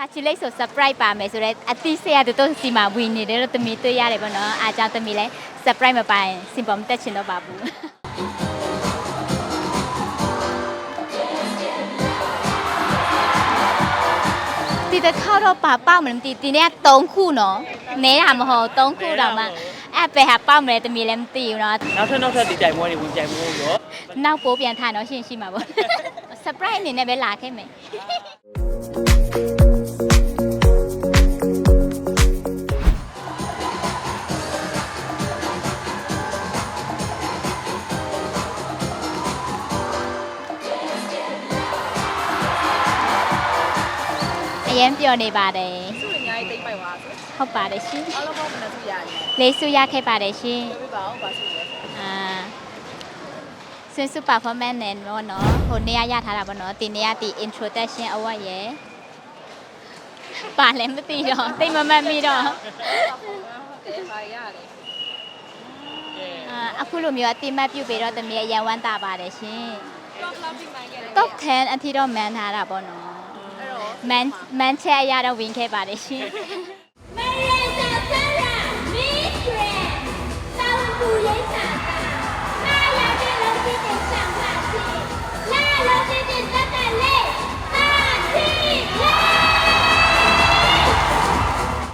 တာချီလိတ်ဆို surprise ပါမယ်ဆိုတော့အတိစေရတူတူစီမှာဝင်နေတယ်တော့တမီတွေ့ရတယ်ပေါ့နော်အားကြောင့်တမီလဲ surprise မပိုင်စင်ပေါ်မတက်ချင်တော့ပါဘူးဒီတစ်ခါတော့ပါပေါက်မလို့မသိဒီနေ့က3ခုနော်နဲတာမဟုတ်3ခုတော့မှအဲ့ပဲဟာပေါက်မလဲတမီလည်းမသိဘူးနော်နောက်ထပ်နောက်ထပ်ဒီကြိုင်ပွဲတွေဝင်ကြိုင်ပွဲရောနောက်ပိုးပြန်ထားတော့ရှင်းရှိမှာပေါ့ surprise အနေနဲ့ပဲလာခဲ့မယ် အရင်ပြောနေပါတယ်သူ့အများကြီးတိတ်ပိုက်သွားဆိုဟုတ်ပါတယ်ရှင်အားလုံးပေါင်းမနဲ့သူရတယ်လေးစုရခဲ့ပါတယ်ရှင်ပြောပြပါအောင်ပါဆိုလဲအာဆွေစု performance နဲ့တော့နော်ဟိုနေရာရထားတာပေါ့နော်ဒီနေရာဒီ introduction award ရယ်ပါလည်းမသိတော့သိမမှတ်မိတော့ဟုတ်တယ်ပါရတယ်အာအခုလိုမျိုးအတိမတ်ပြုပြီးတော့တမီးအရန်ဝမ်းသာပါတယ်ရှင်တော့ club ပြီးမှရတယ် top 10အထိတော့မန်ထားတာပေါ့နော်အဲ့တော့ မန်မန်ချက်အရတော့ဝင်ခဲ့ပါတယ်ရှင်မရီယာဆာဆာရာမီထရက်တောင်ကူရေးစာမာလာတဲ့လုံးကြီးတဲ့ဆောင်ပါစီလာလုံးကြီးတဲ့တက်တက်လေးပါစီ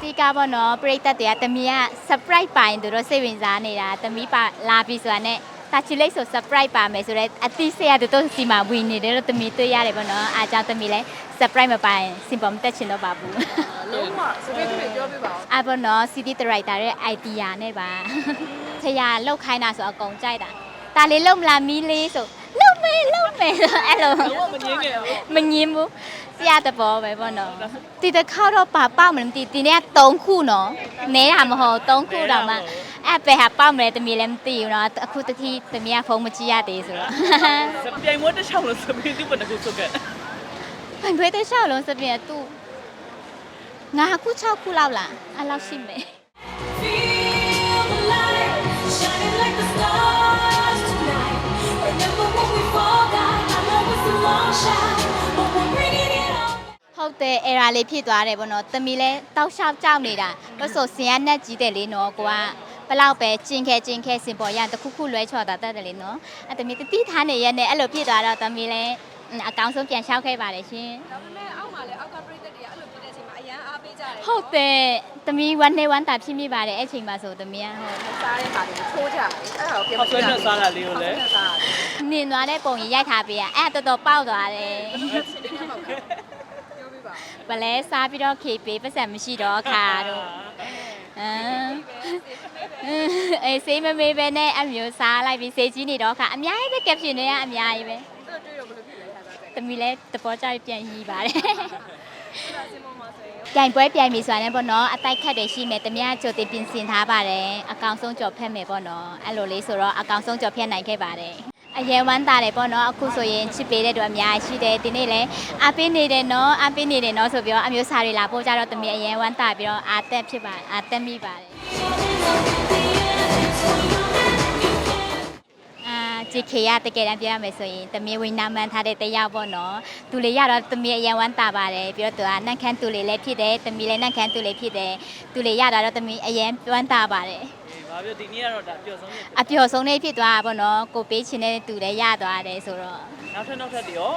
လေကာဘောနော်ပြိတက်တွေကတမီးက surprise ပိုင်သူတို့စိတ်ဝင်စားနေတာတမီးပါလာပြီဆိုတာနဲ့တာချီလေးဆို surprise ပါမယ်ဆိုတော့အတိစိတ်ရသူတို့စီမှာဝင်နေတယ်တော့တမီးတွေ့ရတယ်ပေါ့နော်အားကြောင့်တမီးလည်း surprise မပိုင်စင်ပေါ်မတက်ချင်တော့ပါဘူးလုံးဝစပစ်တွေပြောပြပါအောင်အဘောနော် CD director ရဲ့ idea နဲ့ပါဆရာလောက်ခိုင်းတာဆိုအကုန်ကြိုက်တာဒါလေးလုံမလားမီးလေးဆိုလုံမယ်လုံမယ်ဆိုအဲ့လိုလုံးဝမငင်းခဲ့ဘူးမငင်းဘူးဆရာတဘောပဲပေါ့နော်ဒီတစ်ခါတော့ပါပေါက်မလို့မသိဒီနေ့က3ခုနော်နဲတာမဟုတ်3ခုတော့မှအဲ့ပဲဟာပေါက်မလဲတမီလည်းမသိဘူးနော်အခုတတိတမီကဖုန်းမကြည့်ရသေးဆိုတော့စပြိုင်ပွဲတစ်ချောင်းလို့စပင်းသူ့ဘယ်နှခုဆုတ်ခဲ့ ဘယ်ဘယ်တခြားလုံးစပြည့်သူငါခု6ခုလောက်လားအဲ့လောက်ရှိမယ် Feel the light shining like the stars tonight. Remember when we forgot? I know it's a long shot, but we're bringing it on. ဟုတ်တယ်အဲ့ဒါလေးဖြစ်သွားတယ်ပေါ့နော်တမီလဲတောက်လျှောက်ကြောက်နေတာလို့ဆိုစင်ရနက်ကြီးတယ်လေနော်ကိုကဘလောက်ပဲကျင်ခဲကျင်ခဲစင်ပေါ်ရတခုခုလွဲချော်တာတတ်တယ်လေနော်အဲ့တမီတတိထားနေရက်နဲ့အဲ့လိုဖြစ်သွားတော့တမီလဲ အကောင်းဆုံးပြန်လျှောက်ခဲ့ပါတယ်ရှင်ဒါပေမဲ့အောက်မှာလည်းအောက်ကပရိသတ်တွေကအဲ့လိုဖြစ်တဲ့အချိန်မှာအရန်အားပေးကြတယ်ဟုတ်တယ်တမီဝမ်းနေဝမ်းတာဖြစ်မိပါတယ်အဲ့ချိန်မှာဆိုတမီကဟုတ်စားတဲ့ခါတွေထိုးကြတယ်အဲ့ဒါကိုပြန်ဟောဆွဲနဲ့စားတာလေးကိုလည်းစားတယ်နင်သွားတဲ့ပုံကြီးရိုက်ထားပေးရအဲ့တော်တော်ပေါက်သွားတယ်ပြောပြပါဦးဗလဲစားပြီးတော့ခေပေးပတ်စံမရှိတော့ခါတော့အမ်အေးစေးမမေးပဲနဲ့အမျိုးစားလိုက်ပြီးစေးကြီးနေတော့ခါအများကြီးပဲကပ်ရှင်တွေကအများကြီးပဲ အဲ့တွေ့တော့ဘယ်လိုဖြစ်လဲခါစားတယ်တမီလဲတပေါ်ကြပြန်ရီးပါတယ်အဲ့ဒါစင်မမှာဆိုရင်ပြိုင်ပွဲပြိုင်ပြီဆိုတာနဲ့ပေါ့နော်အတိုက်ခတ်တွေရှိမယ်တမီးကကြိုတင်ပြင်ဆင်ထားပါတယ်အကောင်ဆုံးကြော်ဖက်မယ်ပေါ့နော်အဲ့လိုလေးဆိုတော့အကောင်ဆုံးကြော်ဖက်နိုင်ခဲ့ပါတယ်အရင်ဝမ်းတာတယ်ပေါ့နော်အခုဆိုရင်ချစ်ပေးတဲ့သူအများကြီးရှိတယ်ဒီနေ့လဲအပေးနေတယ်နော်အပေးနေတယ်နော်ဆိုပြီးတော့အမျိုးစားတွေလာပို့ကြတော့တမီးအရင်ဝမ်းတာပြီးတော့အာတက်ဖြစ်ပါအာတက်မိပါတယ် အာဂျီခေရတကယ်တမ်းပြောရမယ်ဆိုရင်တမီးဝိနာမန်ထားတဲ့တယောက်ပေါ့နော်သူလေးရတော့တမီးအရင်ဝမ်းတာပါတယ်ပြီးတော့သူကနန့်ခမ်းသူလေးလည်းဖြစ်တယ်တမီးလည်းနန့်ခမ်းသူလေးဖြစ်တယ်သူလေးရတာတော့တမီးအရင်ဝမ်းတာပါတယ်ဘာပြောဒီနေ့ကတော့ဒါပျော်ဆုံးနေအပျော်ဆုံးလေးဖြစ်သွားတာပေါ့နော်ကိုပေးချင်တဲ့သူလည်းရသွားတယ်ဆိုတော့နောက်ထပ်နောက်ထပ်တွေရော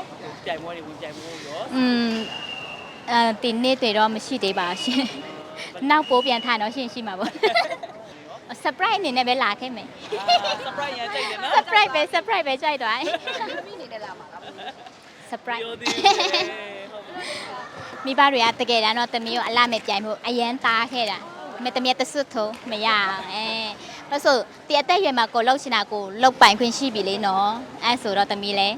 ကြိုင်ပွဲတွေဝင်ကြိုင်ပွဲရောอืมအဲဒီနေ့တွေတော့မရှိသေးပါရှင်နောက်ပိုးပြန်ထားတော့ရှင်းရှိမှာပေါ့ surprise အနေနဲ့ပဲလာခဲ့မယ် surprise ရကြိုက်တယ်နော် surprise ပဲ surprise ပဲကြိုက်သွားတယ်မိနေတယ်လားမှာလား surprise ပြောသေးတယ်ဟုတ်မိဘတွေကတကယ်တမ်းတော့တမီးကိုအလာမဲ့ပြိုင်မှုအရန်သားခဲ့တာမတမီးတဆွတ်ထုံးမရအောင်အဲလို့ဆိုတရက်တက်ရွယ်မှာကိုလှုပ်ချင်တာကိုလှုပ်ပိုင်ခွင့်ရှိပြီလေနော်အဲဆိုတော့တမီးလဲ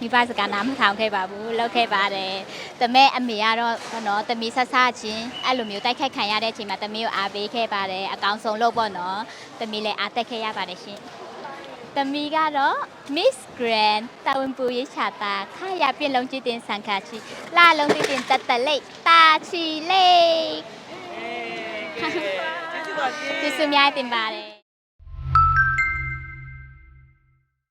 မိဘစကားနားမထောင်ခဲ့ပါဘူးလှုပ်ခဲ့ပါတယ်တမဲအမေကတော့ဘောနော်တမီးဆက်ဆချင်းအဲ့လိုမျိုးတိုက်ခိုက်ခံရတဲ့အချိန်မှာတမီးကိုအားပေးခဲ့ပါတယ်အကောင်းဆုံးလို့ပေါ့နော်တမီးလည်းအားတက်ခဲ့ရပါတယ်ရှင်တမီကတော့ Miss Grand တာဝန်ပူရေးချတာခါရပြည့်လုံးကြည့်တင်ဆန်ခါချီလာလုံးကြည့်တင်တတ်တလိတ်တာချီလိတ်ကျေးဇူးပါရှင်ကျေးဇူးများတင်ပါတယ်